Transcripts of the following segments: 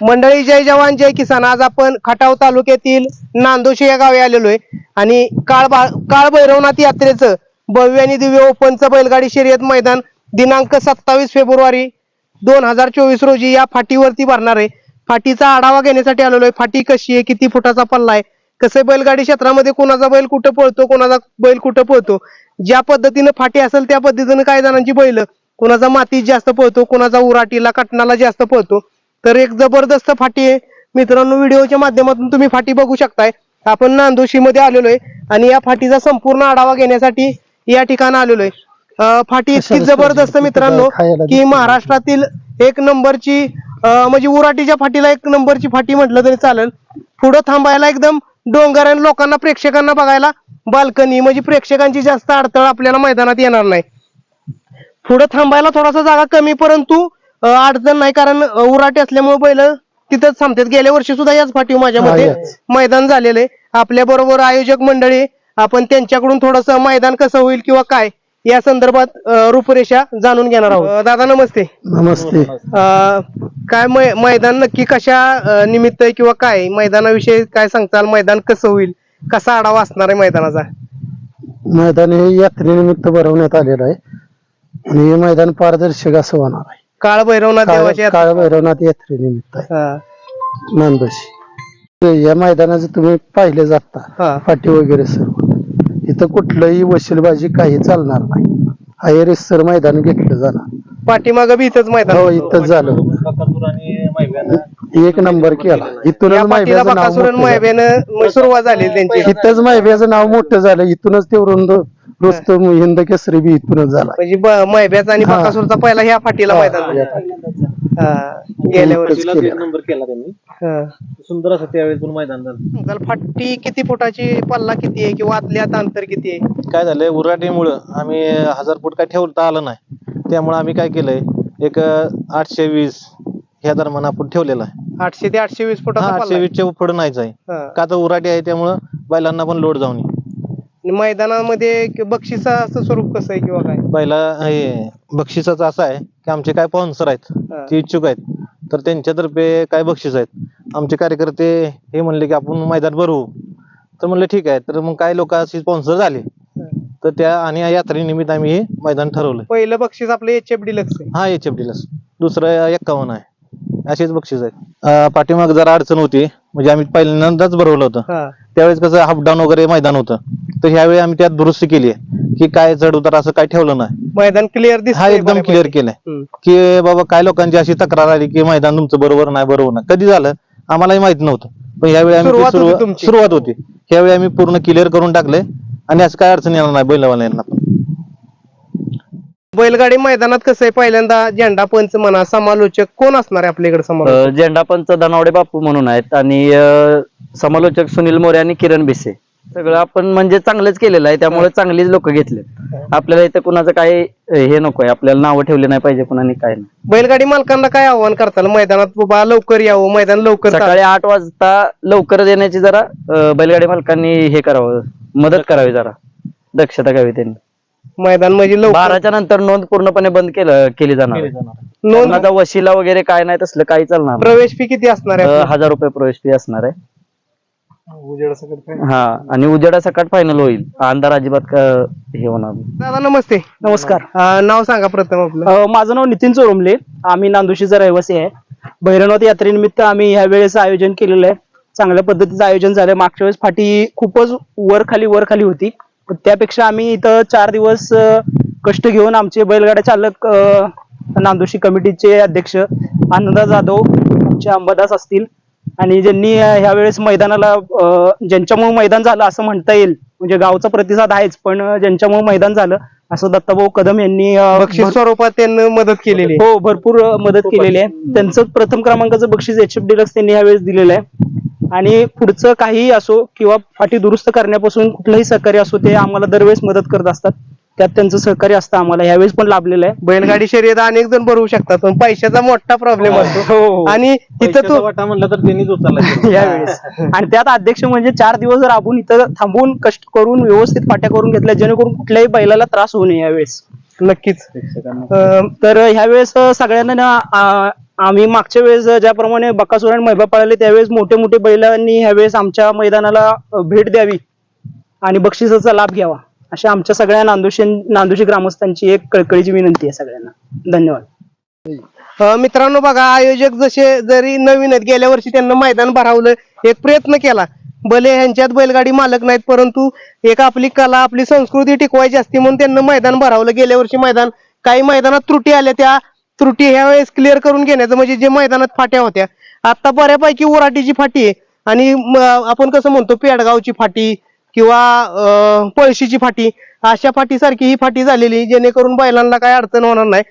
मंडळी जय जवान जय किसान. आज आपण खटाव तालुक्यातील नांदोशी या गावी आलेलो आहे. आणि काळ काळ भैरवनाथ यात्रेचं भव्य आणि दिव्य ओपनचं बैलगाडी शर्यत मैदान दिनांक सत्तावीस फेब्रुवारी दोन हजार चोवीस रोजी या फाटीवरती भरणार आहे. फाटीचा आढावा घेण्यासाठी आलेलो आहे. फाटी कशी आहे? किती फुटाचा पल्ला आहे? कसं बैलगाडी क्षेत्रामध्ये कोणाचा बैल कुठं पळतो? कोणाचा बैल कुठं पळतो? ज्या पद्धतीनं फाटी असेल त्या पद्धतीनं काही जणांची बैल कोणाचा मातीत जास्त पळतो कोणाचा उराटीला कटणाला जास्त पळतो. तर एक जबरदस्त फाटी आहे. मित्रांनो व्हिडिओच्या माध्यमातून तुम्ही फाटी बघू शकताय. आपण नांदोशी मध्ये आलेलो आहे आणि या फाटीचा संपूर्ण आढावा घेण्यासाठी या ठिकाणी आलेलो आहे फाटी इतकी जबरदस्त मित्रांनो की महाराष्ट्रातील एक नंबरची म्हणजे उराटीच्या फाटीला एक नंबरची फाटी म्हटलं तरी चालेल. पुढं थांबायला एकदम डोंगर आणि लोकांना प्रेक्षकांना बघायला बाल्कनी म्हणजे प्रेक्षकांची जास्त अडथळ आपल्याला मैदानात येणार नाही. पुढे थांबायला थोडासा जागा कमी परंतु अडचण नाही कारण उराटे असल्यामुळे बैल तिथंच थांबतात. गेल्या वर्षी सुद्धा याच फाटी माझ्या मध्ये. मैदान झालेले. आपल्या बरोबर आयोजक मंडळी आपण त्यांच्याकडून थोडस मैदान कसं होईल किंवा काय या संदर्भात रूपरेषा जाणून घेणार आहोत. दादा नमस्ते. नमस्ते. अं, काय मै- मैदान नक्की कशा निमित्त आहे किंवा काय मैदानाविषयी काय सांगताल? मैदान कसं होईल? कसा आढावा असणार आहे मैदानाचा? मैदान हे यात्रेनिमित्त भरवण्यात आलेलं आहे. आणि हे मैदान पारदर्शक असं होणार आहे. काळ भैरवनाथ देवाच्या काळ काळ भैरवनाथ यात्रेनिमित्त आहे. हा, नांदोशी. या मैदानाचं तुम्ही पाहिले जाता. हा. फाटी वगैरे सर्व. इथं कुठलंही वशीलबाजी काही चालणार नाही. हाय रिसर मैदान घेतलं जाणार. पाठीमागं बी इथंच मैदान हो होतं. इथंच झालं एक नंबर केला इथूनच मायब्याचं नाव बकासुरन मोठं झालं. मायब्यानं सुरुवात झाली त्यांची इथंच मायब्याचं नाव मोठं झालं इथूनच ते रुंद रुस्तम हिंद केसरी बी इथूनच झाला म्हणजे ब- मैब्याचा आणि हा. बकासूरचा पहिला ह्या फाटीला मैदान झालं. या फाटीला. हा, गेल्या वर्षी इथंच पहिलाच एक केलं. नंबर केला त्यांनी हा. सुंदर असं त्यावेळेस पण मैदान झालं त्याला फाटी किती फुटाची पल्ला किती आहे किंवा आतल्यात अंतर किती आहे काय झालंय उराटीमुळं आम्ही हजार फूट काय ठेवता आलं नाही त्यामुळे आम्ही काय केलंय एक अं, आठशे वीस ह्या दरम्यान आपण ठेवलेला आहे आठशे ते आठशे वीस हा, फुटाचा आठशे आहे. वीसच्या पुढे नाहीच आहे. हा. का तर उराटी आहे त्यामुळं बैलांना पण लोड जाऊन आणि मैदानामध्ये क- बक्षिसाचं स्वरूप कसं आहे किंवा काय? बैला हे बक्षिसाचं असं आहे की आमचे काय स्पॉन्सर आहेत हा. ते इच्छुक आहेत. तर त्यांच्यातर्फे काय बक्षीस आहेत? आमचे कार्यकर्ते हे म्हणले की आपण मैदान भरवू तर म्हणलं ठीक आहे. तर मग काय लोक असे स्पॉन्सर झाले. हा. तर त्या आणि या यात्रेनिमित्त आम्ही हे मैदान ठरवलं पहिलं बक्षीस आपलं एच एफ डिलक्स आहे. हा एच एफ दुसरं एक्कावन्न आहे. असेच बक्षीस आहेत. अं, पाठीमाग जरा अडचण होती. म्हणजे आम्ही पहिल्यांदाच भरवलं होतं. हा. त्यावेळेस कसं हाफ डाऊन वगैरे मैदान होतं. तर ह्यावेळी आम्ही त्यात दुरुस्ती केली आहे. की काय चढ उतार असं काय ठेवलं नाही. मैदान क्लिअर दिसत हा एकदम क्लिअर केलंय. की बाबा काय लोकांची अशी तक्रार आली की मैदान तुमचं बरोबर नाही बरोबर नाही. कधी झालं? आम्हालाही माहीत नव्हतं. पण यावेळी आम्ही ते सुरुवात होती तुमची. सुरुवात होती. यावेळी आम्ही पूर्ण क्लिअर करून टाकले आणि असं काय अडचण येणार नाही बैलवाल्यांना. पण बैलगाडी मैदानात कसं आहे? पहिल्यांदा झेंडा पंच म्हणा समालोचक कोण असणार आहे आपल्याकडे समालोचक? अ, झेंडापंच धनावडे बापू म्हणून आहेत आणि अ, समालोचक सुनील मोरे आणि किरण भिसे. सगळं आपण म्हणजे चांगलंच केलेलं आहे त्यामुळे चांगलीच लोक घेतले आपल्याला इथं कुणाचं काही अ, हे नकोय आपल्याला नावं ठेवले नाही पाहिजे कुणाने काय नाही. बैलगाडी मालकांना काय आव्हान करताल? मैदानात बाबा लवकर यावं मैदान लवकर चालू. सकाळी आठ वाजता लवकर देण्याची जरा अ, बैलगाडी मालकांनी हे करावं मदत करावी जरा दक्षता घ्यावी त्यांनी. मैदान म्हणजे लवकर. बाराच्या नंतर नोंद पूर्णपणे बंद केलं केली जाणार. आहे. नोंद कोणाचा वशिला वगैरे काय नाही तसलं काही चालणार नाही. प्रवेश फी किती असणार आहे अ? हजार रुपये प्रवेश फी असणार आहे. हा आणि उजेडा सकाळ फायनल होईल. अंधार अजिबात क- हे होणार नाही. दादा नमस्ते. नमस्कार. अं, नाव सांगा प्रथम आपलं. अ, माझं नाव नितीन चोरमले. आम्ही नांदुशीचा रहिवासी आहे. भैरवनाथ यात्रेनिमित्त आम्ही ह्या वेळेस आयोजन केलेलं आहे. चांगल्या पद्धतीचं आयोजन झालं मागच्या वेळेस फाटी खूपच वर खाली वर खाली होती. त्यापेक्षा आम्ही इथं चार दिवस कष्ट घेऊन आमचे बैलगाड्या चालक नांदोशी कमिटीचे अध्यक्ष आनंदा जाधव आमचे अंबादास असतील. आणि ज्यांनी अ, ह्या वेळेस मैदानाला ज्यांच्यामुळे मैदान झालं असं म्हणता येईल म्हणजे गावचा प्रतिसाद आहेच पण ज्यांच्यामुळे मैदान झालं असं दत्ताभाऊ कदम यांनी बक्षीस स्वरूपात त्यांनी मदत केलेली. हो भरपूर मदत केलेली आहे. त्यांचं प्रथम क्रमांकाचं बक्षीस एच एफ डिलक्स त्यांनी यावेळेस दिलेलं आहे. आणि पुढचं काहीही असो किंवा फाटी दुरुस्त करण्यापासून कुठलंही सहकार्य असो ते आम्हाला दरवेळेस मदत करत असतात. त्यात त्यांचं सहकार्य असतं आम्हाला. यावेळेस पण लाभलेलं आहे. बैलगाडी शर्यत अनेक जण भरवू शकतात पण पैशाचा मोठा प्रॉब्लेम असतो. हो. आणि तिथं पैशाचा तू वाटा म्हणलं तर त्यांनीच उचलला. यावेळेस. आणि त्यात अध्यक्ष म्हणजे चार दिवस राबून इथं थांबून कष्ट करून व्यवस्थित फाट्या करून घेतल्या जेणेकरून कुठल्याही बैलाला त्रास होऊ नये यावेळेस. नक्कीच. तर ह्यावेळेस सगळ्यांना आम्ही मागच्या वेळेस ज्याप्रमाणे बकासूर आणि मैबा पळाले त्यावेळेस मोठे मोठे बैलांनी ह्यावेळेस आमच्या मैदानाला भेट द्यावी आणि बक्षिसाचा लाभ घ्यावा. अशी आमच्या सगळ्या नांदोशी नांदोशी ग्रामस्थांची एक कळकळीची विनंती आहे सगळ्यांना. धन्यवाद. मित्रांनो बघा आयोजक जसे जरी नवीन आहेत गेल्या वर्षी त्यांना मैदान भरावलं एक प्रयत्न केला. भले ह्यांच्यात बैलगाडी मालक नाहीत परंतु एक आपली कला आपली संस्कृती टिकवायची असते म्हणून त्यांना मैदान भरावलं. गेल्या वर्षी मैदान काही मैदानात त्रुटी आल्या त्या त्रुटी ह्या वेळेस क्लिअर करून घेण्याचं म्हणजे जे मैदानात फाट्या होत्या आता बऱ्यापैकी उराटीची फाटी आहे. आणि आपण कसं म्हणतो पेडगावची फाटी किंवा पळशीची फाटी अशा फाटीसारखी ही फाटी झालेली जेणेकरून बैलांना काय अडचण होणार नाही.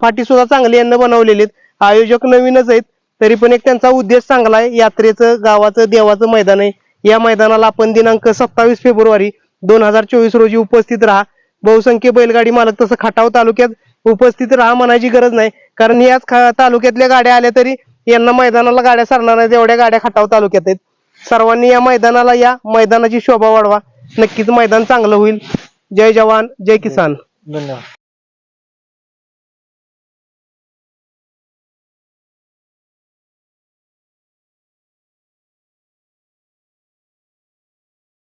फाटी सुद्धा चांगली यांना बनवलेली आहेत. आयोजक नवीनच आहेत तरी पण एक त्यांचा उद्देश चांगला आहे यात्रेचं गावाचं देवाचं मैदान आहे. या मैदानाला आपण दिनांक सत्तावीस फेब्रुवारी दोन हजार चोवीस रोजी उपस्थित राहा. बहुसंख्य बैलगाडी मालक तसं खटाव तालुक्यात उपस्थित राहा म्हणायची गरज नाही. कारण याच तालुक्यातल्या गाड्या आल्या तरी यांना मैदानाला गाड्या सरणार नाही एवढ्या गाड्या खटाव तालुक्यात आहेत. सर्वांनी या मैदानाला या मैदानाची शोभा वाढवा. नक्कीच मैदान चांगलं होईल. जय जवान जय किसान. धन्यवाद.